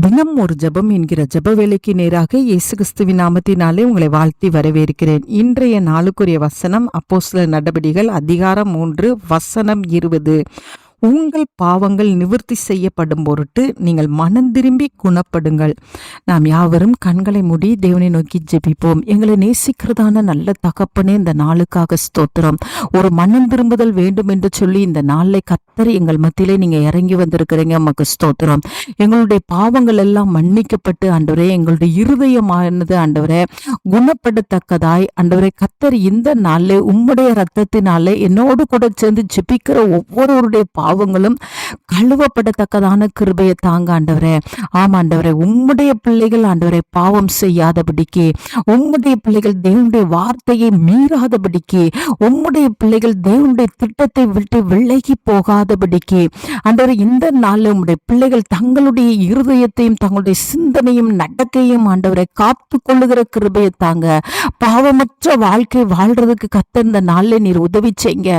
தினம் ஒரு ஜெபம் என்கிற ஜப வேலைக்கு நேராக இயேசு கிறிஸ்துவின் நாமத்தினாலே உங்களை வாழ்த்தி வரவேற்கிறேன். இன்றைய நாளுக்குரிய வசனம் அப்போஸ்தலர் நடபடிகள் அதிகாரம் மூன்று வசனம் இருபது. உங்கள் பாவங்கள் நிவர்த்தி செய்யப்படும் பொருட்டு நீங்கள் மனம் திரும்பி குணப்படுங்கள். நாம் யாவரும் கண்களை மூடி தேவனை நோக்கி ஜெபிப்போம். எங்களை நேசிக்கிறதான நல்ல தகப்பனே இந்த நாளுக்காக ஸ்தோத்திரம். ஒரு மனம் திரும்புதல் வேண்டும் என்று சொல்லி இந்த நாளை கத்தர் எங்கள் மத்தியிலே நீங்க இறங்கி வந்திருக்கிறீங்க நமக்கு ஸ்தோத்திரம். எங்களுடைய பாவங்கள் எல்லாம் மன்னிக்கப்பட்டு ஆண்டவரே எங்களுடைய இருதயமானது ஆண்டவரே குணப்படத்தக்கதாய் ஆண்டவரே கத்தர் இந்த நாளில் உம்முடைய ரத்தத்தினாலே என்னோடு கூட சேர்ந்து ஜெபிக்கிற ஒவ்வொருவருடைய பாவங்களும் கழுவப்படத்தக்கதான கிருபையை தாங்க ஆண்டவரே. ஆமா ஆண்டவரே உம்முடைய பிள்ளைகள் ஆண்டவரை பாவம் செய்யாதபடிக்கு உம்முடைய பிள்ளைகள் தேவனுடைய வார்த்தையை மீறாதபடிக்கு உம்முடைய பிள்ளைகள் தேவனுடைய திட்டத்தை விட்டு விலகி போகாதபடிக்கு ஆண்டவரே இந்த நாளில் உம்முடைய பிள்ளைகள் தங்களுடைய இருதயத்தையும் தங்களுடைய சிந்தனையும் நடக்கையும் ஆண்டவரை காத்து கொள்ளுகிற கிருபையை தாங்க. பாவமற்ற வாழ்க்கை வாழ்றதுக்கு கத்த இந்த நாளில் நீர் உதவி செய்யுங்க.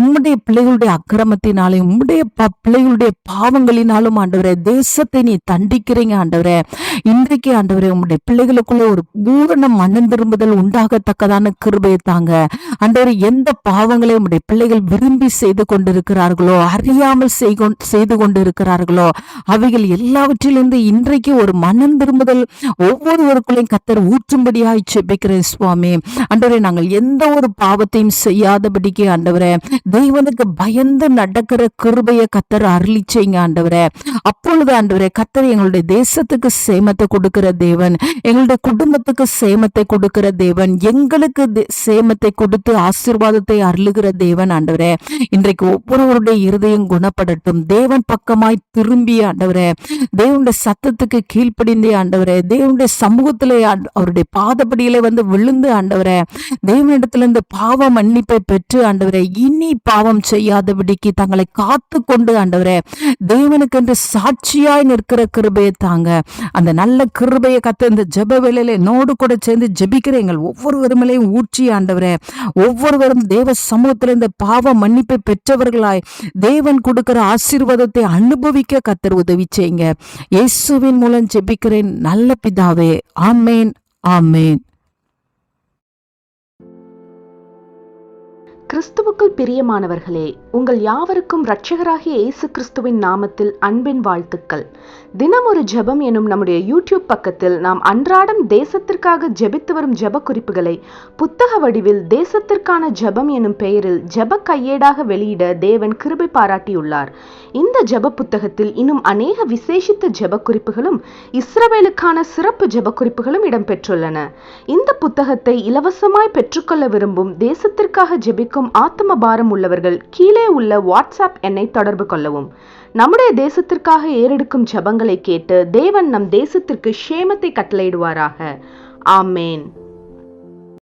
உம்முடைய பிள்ளைகளுடைய அக்கிரமத்தினாலையும் நம்முடைய பிள்ளைகளுடைய பாவங்களினாலும் ஆண்டவரே தேசத்தை நீ தண்டிக்கிறீங்க ஆண்டவரே. இன்றைக்கு ஆண்டவரே உங்களுடைய பிள்ளைகளுக்குள்ள ஒரு பூரண மனம் திரும்புதல் உண்டாகத்தக்கதான கிருபையை தாங்க. ஆண்டவரே எந்த பாவங்களை உங்களுடைய பிள்ளைகள் விரும்பி செய்து கொண்டிருக்கிறார்களோ அறியாமல் செய்து கொண்டிருக்கிறார்களோ அவைகள் எல்லாவற்றிலிருந்து இன்றைக்கு ஒரு மனம் திரும்புதல் ஒவ்வொருவருக்குள்ளையும் கத்தர் ஊற்றும்படியாய் செபிக்கிறேன் சுவாமி. ஆண்டவரே நாங்கள் எந்த ஒரு பாவத்தையும் செய்யாதபடிக்கு ஆண்டவரே தெய்வனுக்கு பயந்து நடக்கிற கிருபையை கத்தர் அருளிச்சைங்க ஆண்டவரே. அப்பொழுது ஆண்டவரே கத்தர் எங்களுடைய தேசத்துக்கு சேம சேமத்தை கொடுக்கிற தேவன். எங்களுடைய குடும்பத்துக்கு சேமத்தை கொடுக்கிற தேவன். எங்களுக்கு சேமத்தை கொடுத்து ஆசீர்வாதத்தை அருளுகிற தேவன் ஆண்டவரே. இன்றைக்கு ஒவ்வொருவருடைய இருதயம் குணப்படட்டும். தேவன் பக்கமாய் திரும்பிய ஆண்டவரே. தேவனுடைய சத்தத்துக்கு கீழ்ப்படிந்தே ஆண்டவரே. தேவனுடைய சமூகத்திலே அவருடைய பாதப்படியிலே வந்து விழுந்து ஆண்டவரே. தேவனிடத்திலிருந்து பாவ மன்னிப்பை பெற்று ஆண்டவரே. இனி பாவம் செய்யாதபடிக்கு தங்களை காத்து கொண்டு ஆண்டவரே. தேவனுக்கு என்று சாட்சியாய் நிற்கிற கிருபையை தாங்க. அந்த நல்ல கிருபையை கத்த இந்த ஜெப வேலையில என்னோடு கூட சேர்ந்து ஜெபிக்கிற எங்கள் ஒவ்வொருவருமலையும் ஊற்றி ஆண்டவரே ஒவ்வொருவரும் தேவ சமூகத்தில் இந்த பாவ மன்னிப்பை பெற்றவர்களாய் தேவன் கொடுக்கிற ஆசீர்வாதத்தை அனுபவிக்க கத்தர் உதவி செய்யுங்க. இயேசுவின் மூலம் ஜெபிக்கிறேன். நல்ல பிதாவே ஆமேன் ஆமேன். கிறிஸ்துவுக்குள் பிரியமானவர்களே உங்கள் யாவருக்கும் இரட்சகராகிய இயேசு கிறிஸ்துவின் நாமத்தில் அன்பின் வாழ்த்துக்கள். தினம் ஒரு ஜெபம் எனும் நம்முடைய யூடியூப் பக்கத்தில் நாம் அன்றாடம் தேசத்திற்காக ஜெபித்து வரும் ஜெப குறிப்புகளை புத்தக வடிவில் தேசத்திற்கான ஜெபம் எனும் பெயரில் ஜெப கையேடாக வெளியிட தேவன் கிருபை பாராட்டியுள்ளார். இந்த ஜெப புத்தகத்தில் இன்னும் அநேக விசேஷித்த ஜெப குறிப்புகளும் இஸ்ரவேலுக்கான சிறப்பு ஜெப குறிப்புகளும் இடம்பெற்றுள்ளன. இந்த புத்தகத்தை இலவசமாய் பெற்றுக்கொள்ள விரும்பும் தேசத்திற்காக ஜெபிக்கும் ஆத்ம பாரம் உள்ளவர்கள் கீழே உள்ள வாட்ஸ்அப் எண்ணை தொடர்பு கொள்ளவும். நம்முடைய தேசத்திற்காக ஏறெடுக்கும் ஜெபங்களை கேட்டு தேவன் நம் தேசத்திற்கு க்ஷேமத்தை கட்டளையிடுவாராக. ஆமேன்.